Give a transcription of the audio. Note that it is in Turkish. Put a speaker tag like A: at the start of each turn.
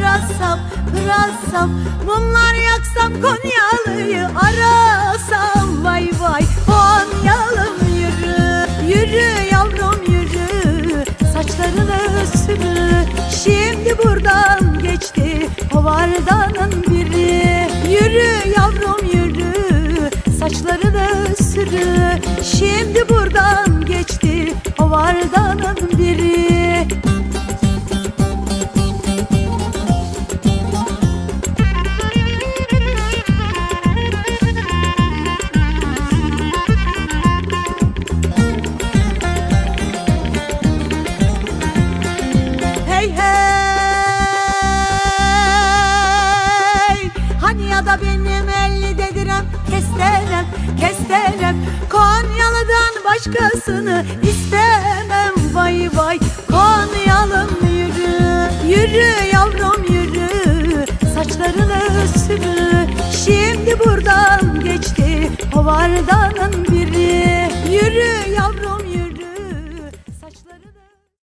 A: pırasam pırasam Mumlar yaksam Konyalı'yı arasam. Vay vay Konyalım yürü Yürü yavrum yürü. Saçlarını sürü Şimdi buradan geçti. Hovardanın biri. Yürü yavrum yürü. Saçlarını sürü Şimdi buradan Konya'dan başkasını istemem. Vay vay Konyalım yürü. Yürü yavrum yürü. Saçlarını sürü. Şimdi buradan geçti Hovardanın biri. Yürü yavrum